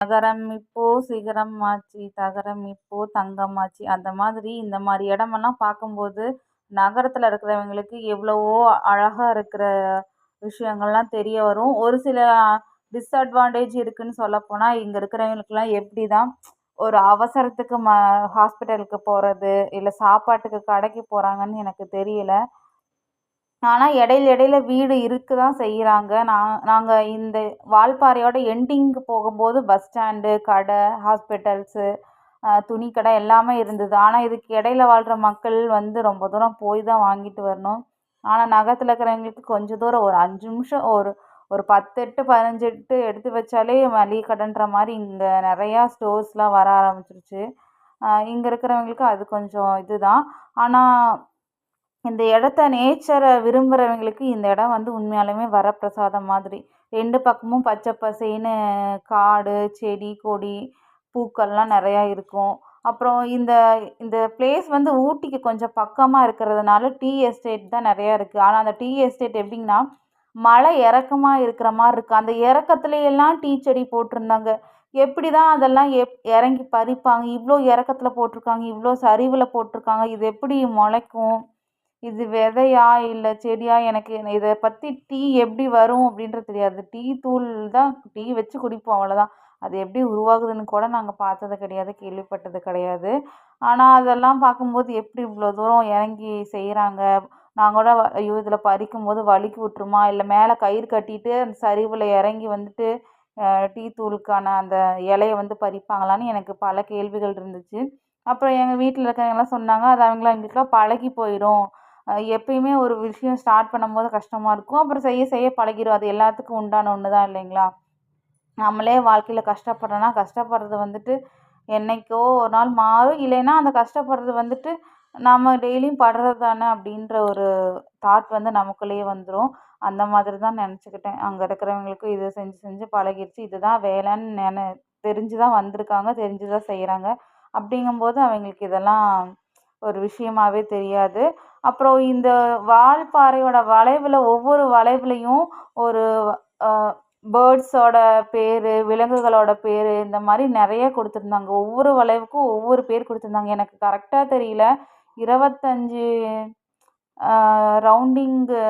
நகரம் இப்போ சிகரம் ஆச்சு தகரம் இப்போ தங்கம் ஆச்சு. அந்த மாதிரி இந்த மாதிரி இடமெல்லாம் பார்க்கும்போது நகரத்தில் இருக்கிறவங்களுக்கு எவ்வளவோ அழகாக இருக்கிற விஷயங்கள்லாம் தெரிய வரும். ஒரு சில டிஸ்அட்வான்டேஜ் இருக்குதுன்னு சொல்லப்போனால் இங்கே இருக்கிறவங்களுக்குலாம் எப்படி தான் ஒரு அவசரத்துக்கு ம ஹாஸ்பிட்டலுக்கு போகிறது இல்லை சாப்பாட்டுக்கு கடைக்கு போகிறாங்கன்னு எனக்கு தெரியல. ஆனால் இடையில இடையில வீடு இருக்க தான் செய்கிறாங்க நான் நாங்கள் இந்த வால்பாறையோட எண்டிங்க்கு போகும்போது பஸ் ஸ்டாண்டு கடை ஹாஸ்பிட்டல்ஸு துணிக்கடை எல்லாமே இருந்தது. ஆனால் இதுக்கு இடையில வாழ்கிற மக்கள் வந்து ரொம்ப தூரம் போய் தான் வாங்கிட்டு வரணும். ஆனால் நகரத்தில் இருக்கிறவங்களுக்கு கொஞ்சம் தூரம் ஒரு அஞ்சு நிமிஷம் ஒரு ஒரு பத்து எட்டு பதினஞ்சு எட்டு எடுத்து வச்சாலே மளிகை கடைன்ற மாதிரி இங்கே நிறையா ஸ்டோர்ஸ்லாம் வர ஆரம்பிச்சிருச்சு. இங்கே இருக்கிறவங்களுக்கு அது கொஞ்சம் இது தான் ஆனால் இந்த இடத்த நேச்சரை விரும்புகிறவங்களுக்கு இந்த இடம் வந்து உண்மையாலுமே வரப்பிரசாதம் மாதிரி. ரெண்டு பக்கமும் பச்சை பசேன்னு காடு செடி கொடி பூக்கள்லாம் நிறையா இருக்கும். அப்புறம் இந்த இந்த பிளேஸ் வந்து ஊட்டிக்கு கொஞ்சம் பக்கமாக இருக்கிறதுனால டீ எஸ்டேட் தான் நிறையா இருக்குது ஆனால் அந்த டீ எஸ்டேட் எப்படின்னா மலை இறக்கமாக இருக்கிற மாதிரி இருக்குது அந்த இறக்கத்துலையெல்லாம் டீ செடி போட்டிருந்தாங்க. எப்படி தான் அதெல்லாம் எப் இறங்கி பறிப்பாங்க. இவ்வளோ இறக்கத்தில் போட்டிருக்காங்க. இவ்வளோ சரிவில் போட்டிருக்காங்க. இது எப்படி முளைக்கும்? இது விதையா இல்லை செடியா? எனக்கு இதை பற்றி டீ எப்படி வரும் அப்படின்றது தெரியாது. டீ தூள் தான் டீ வச்சு குடிப்போம் அவ்வளோதான் அது எப்படி உருவாகுதுன்னு கூட நாங்கள் பார்த்தது கிடையாது கேள்விப்பட்டது கிடையாது. ஆனால் அதெல்லாம் பார்க்கும்போது எப்படி இவ்வளோ தூரம் இறங்கி செய்கிறாங்க நான் கூட ஐயோ இதில் பறிக்கும் போது வழுக்கி விட்டுருமா? இல்லை மேலே கயிறு கட்டிட்டு அந்த சரிவில் இறங்கி வந்துட்டு டீ தூளுக்கான அந்த இலையை வந்து பறிப்பாங்களான்னு எனக்கு பல கேள்விகள் இருந்துச்சு. அப்புறம் எங்கள் வீட்டில் இருக்கிறவங்கலாம் சொன்னாங்க அது அவங்களாம் எங்களுக்குலாம் பழகி போயிடும். எப்பயுமே ஒரு விஷயம் ஸ்டார்ட் பண்ணும்போது கஷ்டமாக இருக்கும். அப்புறம் செய்ய செய்ய பழகிடும் அது எல்லாத்துக்கும் உண்டான ஒன்று தான் இல்லைங்களா? நம்மளே வாழ்க்கையில் கஷ்டப்படுறோன்னா கஷ்டப்படுறது வந்துட்டு என்றைக்கோ ஒரு நாள் மாறும். இல்லைன்னா அந்த கஷ்டப்படுறது வந்துட்டு நம்ம டெய்லியும் படுறது தானே அப்படின்ற ஒரு தாட் வந்து நமக்குள்ளேயே வந்துடும் அந்த மாதிரி தான் நினச்சிக்கிட்டேன். அங்கே இருக்கிறவங்களுக்கு இது செஞ்சு செஞ்சு பழகிடுச்சு இதுதான் வேலைன்னு நென தெரிஞ்சு தான் வந்திருக்காங்க தெரிஞ்சு தான் செய்கிறாங்க அப்படிங்கும்போது அவங்களுக்கு இதெல்லாம் ஒரு விஷயமாவே தெரியாது. அப்புறம் இந்த வால்பாறையோட வளைவில் ஒவ்வொரு வளைவுலையும் ஒரு பேர்ட்ஸோட பேர் விலங்குகளோட பேர் இந்த மாதிரி நிறைய கொடுத்துருந்தாங்க. ஒவ்வொரு வளைவுக்கும் ஒவ்வொரு பேர் கொடுத்துருந்தாங்க. எனக்கு கரெக்டாக தெரியல. இருபத்தஞ்சி ரவுண்டிங்கு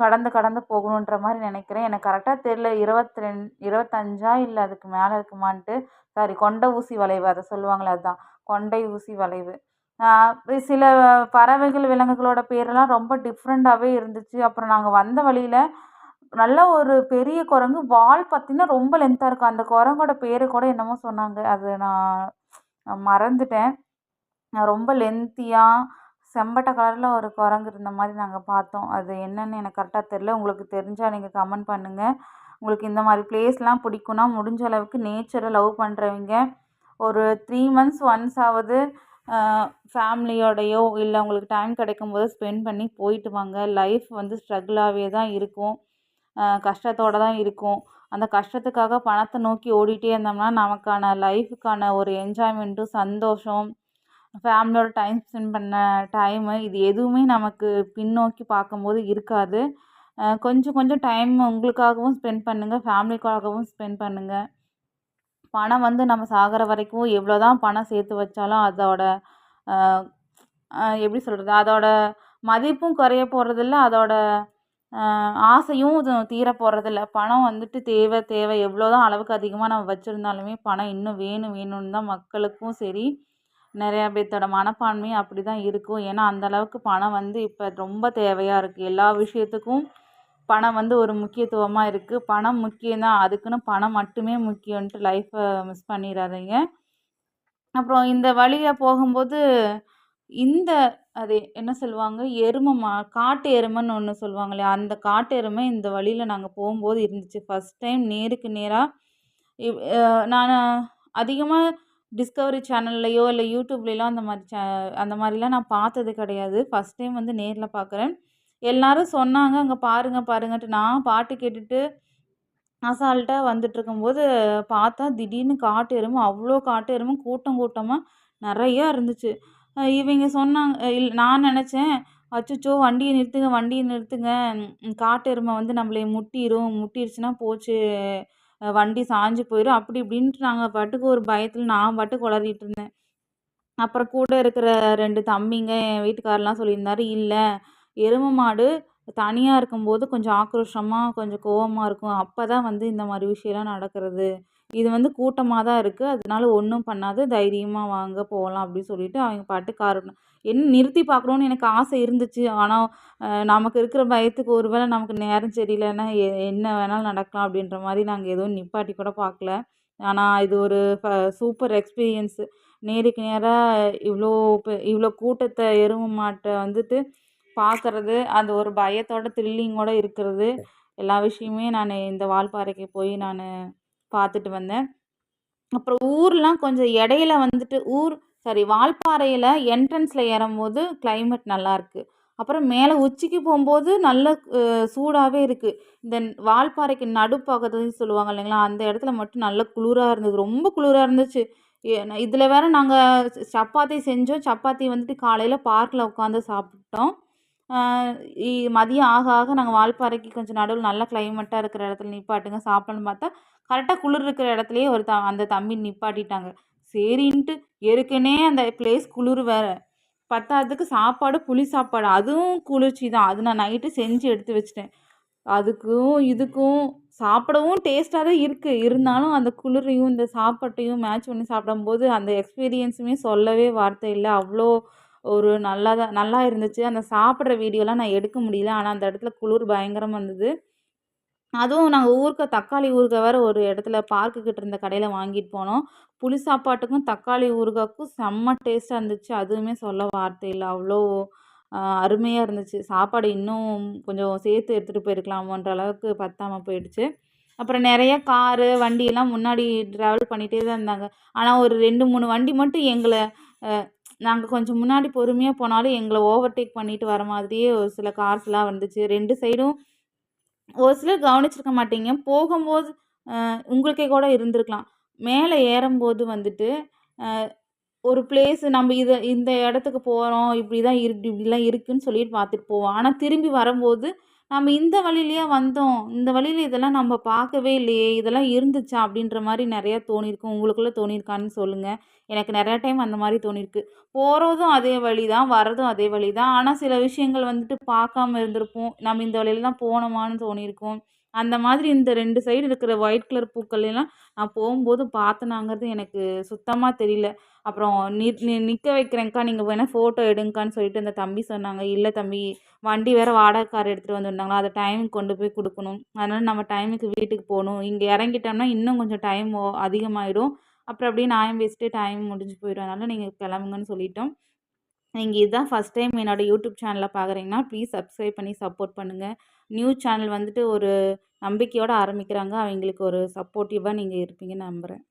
கடந்து கடந்து போகணுன்ற மாதிரி நினைக்கிறேன். எனக்கு கரெக்டாக தெரில இருபத்தி ரெண் இருபத்தஞ்சா இல்லை அதுக்கு மேலே இருக்குமான்ட்டு. சாரி கொண்ட ஊசி வளைவு அதை சொல்லுவாங்களே அதுதான் கொண்டை ஊசி வளைவு. சில பறவைகள் விலங்குகளோட பேரெல்லாம் ரொம்ப டிஃப்ரெண்ட்டாகவே இருந்துச்சு. அப்புறம் நாங்கள் வந்த வழியில் நல்ல ஒரு பெரிய குரங்கு வால் பார்த்திங்கன்னா ரொம்ப லென்த்தாக இருக்கும். அந்த குரங்கோட பேர் கூட என்னமோ சொன்னாங்க. அது நான் மறந்துட்டேன். ரொம்ப லென்த்தியாக செம்பட்ட கலரில் ஒரு குரங்கு இருந்த மாதிரி நாங்கள் பார்த்தோம். அது என்னன்னு எனக்கு கரெக்டாக தெரில உங்களுக்கு தெரிஞ்சால் நீங்கள் கமெண்ட் பண்ணுங்கள் உங்களுக்கு இந்த மாதிரி ப்ளேஸ்லாம் பிடிக்குன்னா முடிஞ்ச அளவுக்கு நேச்சரை லவ் பண்ணுறவங்க ஒரு த்ரீ மந்த்ஸ் ஒன்ஸ் ஆவது ஃபேமிலியோடையோ இல்லை உங்களுக்கு டைம் கிடைக்கும் போது ஸ்பெண்ட் பண்ணி போயிட்டு வாங்க. லைஃப் வந்து ஸ்ட்ரகிளாகவே தான் இருக்கும். கஷ்டத்தோடு தான் இருக்கும். அந்த கஷ்டத்துக்காக பணத்தை நோக்கி ஓடிட்டே இருந்தோம்னா நமக்கான லைஃபுக்கான ஒரு என்ஜாய்மெண்ட்டும் சந்தோஷம் ஃபேமிலியோட டைம் ஸ்பெண்ட் பண்ண டைமு இது எதுவுமே நமக்கு பின்னோக்கி பார்க்கும்போது இருக்காது. கொஞ்சம் கொஞ்சம் டைம் உங்களுக்காகவும் ஸ்பெண்ட் பண்ணுங்கள் ஃபேமிலிக்காகவும் ஸ்பெண்ட் பண்ணுங்கள் பணம் வந்து நம்ம சாகிற வரைக்கும் எவ்வளோ தான் பணம் சேர்த்து வச்சாலும் அதோட எப்படி சொல்கிறது அதோட மதிப்பும் குறைய போகிறதில்ல அதோட ஆசையும் தீர போகிறதில்ல பணம் வந்துட்டு தேவை தேவை. எவ்வளோ தான் அளவுக்கு அதிகமாக நம்ம வச்சுருந்தாலுமே பணம் இன்னும் வேணும் வேணும்னு தான் மக்களுக்கும் சரி நிறையா பேர்த்தோட மனப்பான்மையும் அப்படி தான் இருக்கும். ஏன்னா அந்தளவுக்கு பணம் வந்து இப்போ ரொம்ப தேவையாக இருக்குது எல்லா விஷயத்துக்கும் பணம் வந்து ஒரு முக்கியத்துவமாக இருக்குது பணம் முக்கியம்தான் அதுக்குன்னு பணம் மட்டுமே முக்கியன்ட்டு லைஃப்பை மிஸ் பண்ணிடாதீங்க அப்புறம் இந்த வழியாக போகும்போது இந்த அது என்ன சொல்லுவாங்க? எருமை மா காட்டு எருமைன்னு ஒன்று சொல்லுவாங்க இல்லையா அந்த காட்டு எருமை இந்த வழியில் நாங்கள் போகும்போது இருந்துச்சு. ஃபஸ்ட் டைம் நேருக்கு நேராக நான் அதிகமாக டிஸ்கவரி சேனல்லையோ இல்லை யூடியூப்லேலாம் அந்த மாதிரி சே அந்த மாதிரிலாம் நான் பார்த்தது கிடையாது. ஃபஸ்ட் டைம் வந்து நேரில் பார்க்குறேன் எல்லோரும் சொன்னாங்க அங்கே பாருங்கள் பாருங்கன்ட்டு. நான் பாட்டு கேட்டுட்டு அசால்ட்டாக வந்துட்டுருக்கும்போது பார்த்தா திடீர்னு காட்டு எருமை அவ்வளோ காட்டு எருமை கூட்டம் கூட்டமாக நிறையா இருந்துச்சு. இவங்க சொன்னாங்க இல் நான் நினச்சேன் அச்சோ வண்டியை நிறுத்துங்க வண்டியை நிறுத்துங்க. காட்டு எருமை வந்து நம்மளை முட்டிடும் முட்டிருச்சுன்னா போச்சு. வண்டி சாஞ்சு போயிடும் அப்படி இப்படின்ட்டு நாங்கள் பாட்டுக்கு ஒரு பயத்தில் நான் பாட்டு குளறிட்டு இருந்தேன். அப்புறம் கூட இருக்கிற ரெண்டு தம்பிங்க என் வீட்டுக்காரெலாம் சொல்லியிருந்தாரு இல்லை எருமை மாடு தனியாக இருக்கும்போது கொஞ்சம் ஆக்ரோஷமாக கொஞ்சம் கோவமாக இருக்கும். அப்போ தான் வந்து இந்த மாதிரி விஷயம்லாம் நடக்கிறது. இது வந்து கூட்டமாக தான் இருக்குது அதனால ஒன்றும் பண்ணாது தைரியமாக வாங்க போகலாம் அப்படின்னு சொல்லிட்டு அவங்க பாட்டு கார் என்ன நிறுத்தி பார்க்கணுன்னு எனக்கு ஆசை இருந்துச்சு. ஆனால் நமக்கு இருக்கிற பயத்துக்கு ஒரு வேளை நமக்கு நேரம் சரியில்லைன்னா என்ன வேணாலும் நடக்கலாம் அப்படின்ற மாதிரி நாங்கள் எதுவும் நிப்பாட்டி கூட பார்க்கல. ஆனால் இது ஒரு ஃப சூப்பர் எக்ஸ்பீரியன்ஸு. நேருக்கு நேராக இவ்வளோ இப்போ இவ்வளோ கூட்டத்தை எருமை மாட்டை வந்துட்டு பார்க்கறது அந்த ஒரு பயத்தோட த்ரில்லிங்கோட இருக்கிறது. எல்லா விஷயமே நான் இந்த வால்பாறைக்கு போய் நான் பார்த்துட்டு வந்தேன். அப்புறம் ஊர்லாம் கொஞ்சம் இடையில வந்துட்டு ஊர் சாரி வால்பாறையில் என்ட்ரன்ஸில் ஏறும்போது கிளைமேட் நல்லாயிருக்கு அப்புறம் மேலே உச்சிக்கு போகும்போது நல்ல சூடாகவே இருக்குது இந்த வால்பாறைக்கு நடுப்பகுதின்னு சொல்லுவாங்க இல்லைங்களா அந்த இடத்துல மட்டும் நல்ல குளிராக இருந்தது. ரொம்ப குளிராக இருந்துச்சு. இதில் வேறு நாங்கள் சப்பாத்தி செஞ்சோம். சப்பாத்தி வந்துட்டு காலையில் பார்க்கில் உட்காந்து சாப்பிட்டோம். மதியம் ஆக ஆக நாங்கள் வால்பாறைக்கு கொஞ்சம் நடுவில் நல்ல கிளைமேட்டாக இருக்கிற இடத்துல நிப்பாட்டுங்க. சாப்பிடணும்னு பார்த்தா கரெக்டாக குளிர் இருக்கிற இடத்துலையே ஒரு த அந்த தம்பி நிப்பாட்டிட்டாங்க. சரின்ட்டு ஏற்கனவே அந்த பிளேஸ் குளிர் வேறு. பத்தாததுக்கு சாப்பாடு புளி சாப்பாடு அதுவும் குளிர்ச்சி தான். அது நான் நைட்டு செஞ்சு எடுத்து வச்சிட்டேன். அதுக்கும் இதுக்கும் சாப்பிடவும் டேஸ்ட்டாக தான் இருக்குது இருந்தாலும் அந்த குளிரையும் இந்த சாப்பாட்டையும் மேட்ச் பண்ணி சாப்பிடும்போது அந்த எக்ஸ்பீரியன்ஸுமே சொல்லவே வார்த்தை இல்லை. அவ்வளோ ஒரு நல்லா தான் நல்லா இருந்துச்சு. அந்த சாப்பிட்ற வீடியோலாம் நான் எடுக்க முடியல. ஆனால் அந்த இடத்துல குளிர் பயங்கரமாக இருந்தது. அதுவும் நாங்கள் ஊருக்க தக்காளி ஊறுகாய் வேறு ஒரு இடத்துல பார்க்குக்கிட்ட இருந்த கடையில் வாங்கிட்டு போனோம். புளி சாப்பாட்டுக்கும் தக்காளி ஊறுகாய்க்கும் செம்ம டேஸ்ட்டாக இருந்துச்சு. அதுவுமே சொல்ல வார்த்தை இல்லை. அவ்வளோ அருமையாக இருந்துச்சு. சாப்பாடு இன்னும் கொஞ்சம் சேர்த்து எடுத்துகிட்டு போயிருக்கலாமோன்ற அளவுக்கு பத்தாமல் போயிடுச்சு. அப்புறம் நிறைய காரு வண்டியெல்லாம் முன்னாடி ட்ராவல் பண்ணிகிட்டே தான் இருந்தாங்க. ஆனால் ஒரு ரெண்டு மூணு வண்டி மட்டும் எங்களை நாங்கள் கொஞ்சம் முன்னாடி பொறுமையாக போனாலும் எங்களை ஓவர்டேக் பண்ணிட்டு வர மாதிரியே ஒரு சில கார்ஸ்லாம் வந்துச்சு. ரெண்டு சைடும் ஒரு சிலர் கவனிச்சிருக்க மாட்டீங்க. போகும்போது உங்களுக்கே கூட இருந்திருக்கலாம். மேலே ஏறும்போது வந்துட்டு ஒரு பிளேஸு நம்ம இதை இந்த இடத்துக்கு போகிறோம் இப்படி தான் இருக்கு இப்படிலாம் இருக்குதுன்னு சொல்லிட்டு பார்த்துட்டு போவோம். ஆனால் திரும்பி வரும்போது நம்ம இந்த வழியிலையா வந்தோம்? இந்த வழியில் இதெல்லாம் நம்ம பார்க்கவே இல்லையே. இதெல்லாம் இருந்துச்சா? அப்படின்ற மாதிரி நிறையா தோணியிருக்கும் உங்களுக்குள்ளே தோணியிருக்கான்னு சொல்லுங்கள் எனக்கு நிறையா டைம் அந்த மாதிரி தோணியிருக்கு போகிறதும் அதே வழி தான் வரதும் அதே வழி தான் ஆனால் சில விஷயங்கள் வந்துட்டு பார்க்காம இருந்திருப்போம். நம்ம இந்த வழியில தான் போனோமான்னு தோணியிருக்கும் அந்த மாதிரி இந்த ரெண்டு சைடு இருக்கிற ஒயிட் கலர் பூக்கள் எல்லாம் நான் போகும்போது பார்த்தனாங்கிறது எனக்கு சுத்தமாக தெரியல. அப்புறம் நி நிற்க வைக்கிறேங்க்கா நீங்கள் வேணால் ஃபோட்டோ எடுங்கக்கான்னு சொல்லிட்டு அந்த தம்பி சொன்னாங்க. இல்லை தம்பி வண்டி வேறு வாடகை கார் எடுத்துகிட்டு வந்துருந்தாங்களா அதை டைமுக்கு கொண்டு போய் கொடுக்கணும். அதனால் நம்ம டைமுக்கு வீட்டுக்கு போகணும். இங்கே இறங்கிட்டோம்னா இன்னும் கொஞ்சம் டைம் அதிகமாகிடும் அப்புறம் அப்படியே நியாயம் பேசிட்டு டைம் முடிஞ்சு போயிடும். அதனால் நீங்கள் கிளம்புங்கன்னு சொல்லிட்டோம். நீங்கள் இதுதான் ஃபஸ்ட் டைம் என்னோடய யூடியூப் சேனலில் பார்க்குறீங்கன்னா ப்ளீஸ் சப்ஸ்கிரைப் பண்ணி சப்போர்ட் பண்ணுங்கள் நியூஸ் சேனல் வந்துட்டு ஒரு நம்பிக்கையோடு ஆரம்பிக்கிறாங்க. அவங்களுக்கு ஒரு சப்போர்ட்டிவாக நீங்கள் இருப்பீங்கன்னு நம்புகிறேன்